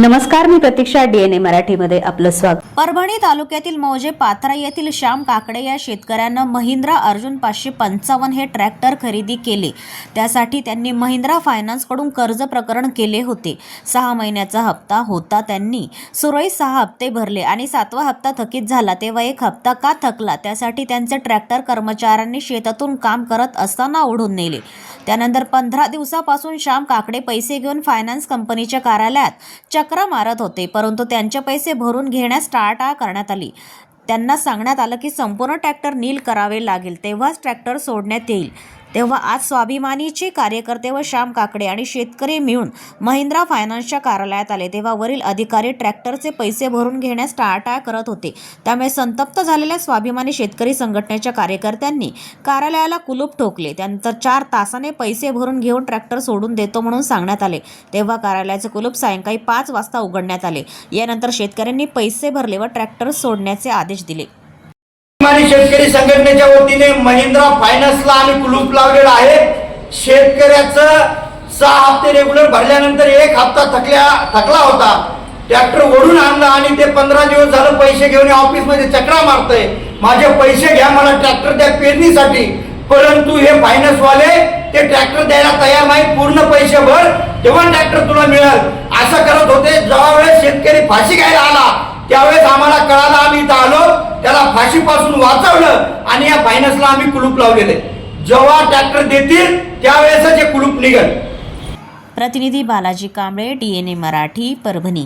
नमस्कार मी प्रतीक्षा डीएनए मराठीमध्ये आपलं स्वागत. परभणी तालुक्यातील मौजे पाथरा येथील श्याम काकडे या शेतकऱ्यानं महिंद्रा अर्जुन पाचशे पंचावन्न हे ट्रॅक्टर खरेदी केले. त्यासाठी त्यांनी महिंद्रा फायनान्सकडून कर्ज प्रकरण केले होते. सहा महिन्याचा हप्ता होता त्यांनी. सुरळीत सहा हप्ते भरले आणि सातवा हप्ता थकीत झाला. तेव्हा एक हप्ता का थकला? त्यासाठी त्यांचे ट्रॅक्टर कर्मचाऱ्यांनी शेतातून काम करत असताना ओढून नेले. त्यानंतर पंधरा दिवसापासून श्याम काकडे पैसे घेऊन फायनान्स कंपनीच्या कार्यालयात चक्रा मारत होते परंतु त्यांचे पैसे भरून घेण्यास टाळाटाळ करण्यात आली. त्यांना सांगण्यात आलं की संपूर्ण ट्रॅक्टर नील करावे लागेल तेव्हाच ट्रॅक्टर सोडण्यात येईल. तेव्हा आज स्वाभिमानीचे कार्यकर्ते व श्याम काकडे आणि शेतकरी मिळून महिंद्रा फायनान्सच्या कार्यालयात आले. तेव्हा वरील अधिकारी ट्रॅक्टरचे पैसे भरून घेण्यास टाळाटाळ करत होते. त्यामुळे संतप्त झालेल्या स्वाभिमानी शेतकरी संघटनेच्या कार्यकर्त्यांनी कार्यालयाला कुलूप ठोकले. त्यानंतर चार तासाने पैसे भरून घेऊन ट्रॅक्टर सोडून देतो म्हणून सांगण्यात आले. तेव्हा कार्यालयाचे कुलूप सायंकाळी पाच वाजता उघडण्यात आले. यानंतर शेतकऱ्यांनी पैसे भरले व ट्रॅक्टर सोडण्याचे आदेश दिले. शेतकरी संघटनेच्या वतीने महिंद्रा फायनान्सला आम्ही कुलूप लावलेला आहे. शेतकऱ्याचं सहा हप्ते रेग्युलर भरल्यानंतर एक हप्ता थकल्या थकला होता. ट्रॅक्टर ओढून आणला आणि ते पंधरा दिवस झालं पैसे घेऊन ऑफिसमध्ये चक्रा मारतय. माझे पैसे घ्या मला ट्रॅक्टर द्या पेरणीसाठी. परंतु हे फायनान्सवाले ते ट्रॅक्टर द्यायला तयार नाही पूर्ण पैसे भर तेव्हा ट्रॅक्टर तुला मिळेल. असं करत होते. जेव्हा वेळेस शेतकरी फाशी घ्यायला आला त्यावेळेस आम्हाला कळालं आम्ही फाशीपासून वाचवलं आणि या फायनान्सला आम्ही कुलूप लावलेले. जेव्हा ट्रॅक्टर देतील त्यावेळेसच हे कुलूप निघेल. प्रतिनिधी बालाजी कांबळे डीएनए मराठी परभणी.